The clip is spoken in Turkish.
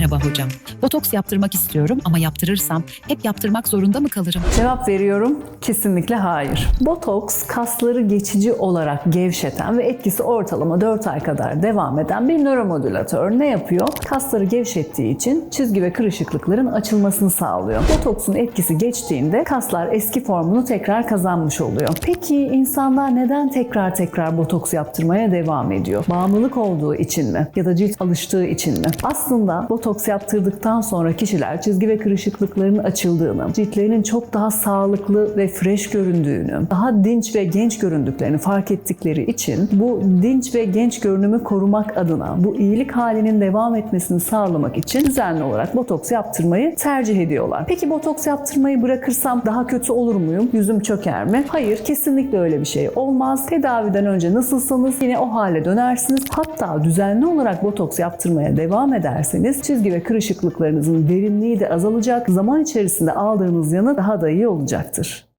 Merhaba hocam. Botoks yaptırmak istiyorum ama yaptırırsam hep yaptırmak zorunda mı kalırım? Cevap veriyorum. Kesinlikle hayır. Botoks kasları geçici olarak gevşeten ve etkisi ortalama 4 ay kadar devam eden bir nöromodülatör. Ne yapıyor? Kasları gevşettiği için çizgi ve kırışıklıkların açılmasını sağlıyor. Botoksun etkisi geçtiğinde kaslar eski formunu tekrar kazanmış oluyor. Peki insanlar neden tekrar tekrar botoks yaptırmaya devam ediyor? Bağımlılık olduğu için mi? Ya da cilt alıştığı için mi? Aslında botoks yaptırdıktan sonra kişiler çizgi ve kırışıklıkların açıldığını, ciltlerinin çok daha sağlıklı ve fresh göründüğünü, daha dinç ve genç göründüklerini fark ettikleri için bu dinç ve genç görünümü korumak adına, bu iyilik halinin devam etmesini sağlamak için düzenli olarak botoks yaptırmayı tercih ediyorlar. Peki botoks yaptırmayı bırakırsam daha kötü olur muyum? Yüzüm çöker mi? Hayır, kesinlikle öyle bir şey olmaz. Tedaviden önce nasılsanız yine o hale dönersiniz. Hatta düzenli olarak botoks yaptırmaya devam ederseniz çizgi ve kırışıklıklarınızın derinliği de azalacak. Zaman içerisinde aldığınız yanı daha da iyi olacaktır.